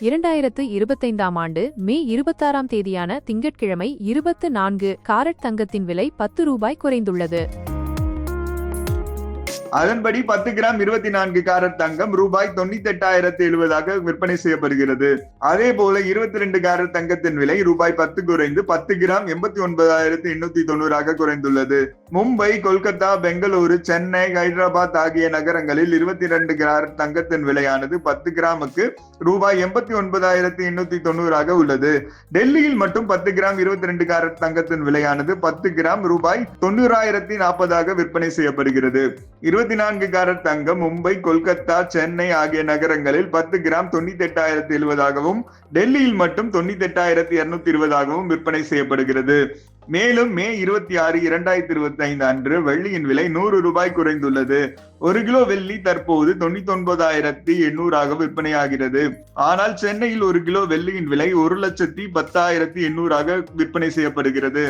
இரண்டாயிரத்து இருபத்தைந்தாம் ஆண்டு மே இருபத்தாறாம் தேதியான திங்கட்கிழமை இருபத்து நான்கு காரட் தங்கத்தின் விலை பத்து ரூபாய் குறைந்துள்ளது. அதன்படி பத்து கிராம் இருபத்தி நான்கு கேரட் தங்கம் ரூபாய் தொண்ணூத்தி எட்டாயிரத்தி எழுபதாக விற்பனை செய்யப்படுகிறது. அதே போல இருபத்தி ரெண்டு கேரட் தங்கத்தின் விலை ரூபாய் பத்து குறைந்து பத்து கிராம் எண்பத்தி ஒன்பதாயிரத்தி எண்ணூத்தி தொண்ணூறாக குறைந்துள்ளது. மும்பை கொல்கத்தா பெங்களூரு சென்னை ஹைதராபாத் ஆகிய நகரங்களில் இருபத்தி ரெண்டு கேரட் தங்கத்தின் விலையானது பத்து கிராமுக்கு ரூபாய் எண்பத்தி ஒன்பதாயிரத்தி எண்ணூத்தி தொண்ணூறாக உள்ளது. டெல்லியில் மட்டும் பத்து கிராம் இருபத்தி ரெண்டு கேரட் தங்கத்தின் விலையானது பத்து கிராம் ரூபாய் தொண்ணூறாயிரத்தி நாற்பதாக விற்பனை செய்யப்படுகிறது. இருபத்தி நான்கு காரட் தங்கம் மும்பை கொல்கத்தா சென்னை ஆகிய நகரங்களில் பத்து கிராம் தொண்ணூத்தி எட்டாயிரத்தி எழுபதாகவும் டெல்லியில் மட்டும் தொண்ணூத்தி எட்டாயிரத்தி இருநூத்தி இருபதாகவும் விற்பனை செய்யப்படுகிறது. மேலும் மே இருபத்தி ஆறு இரண்டாயிரத்தி இருபத்தி ஐந்து அன்று வெள்ளியின் விலை நூறு ரூபாய் குறைந்துள்ளது. ஒரு கிலோ வெள்ளி தற்போது தொண்ணூத்தி ஒன்பதாயிரத்தி எண்ணூறாக விற்பனையாகிறது. ஆனால் சென்னையில் ஒரு கிலோ வெள்ளியின் விலை ஒரு லட்சத்தி பத்தாயிரத்தி எண்ணூறாக விற்பனை செய்யப்படுகிறது.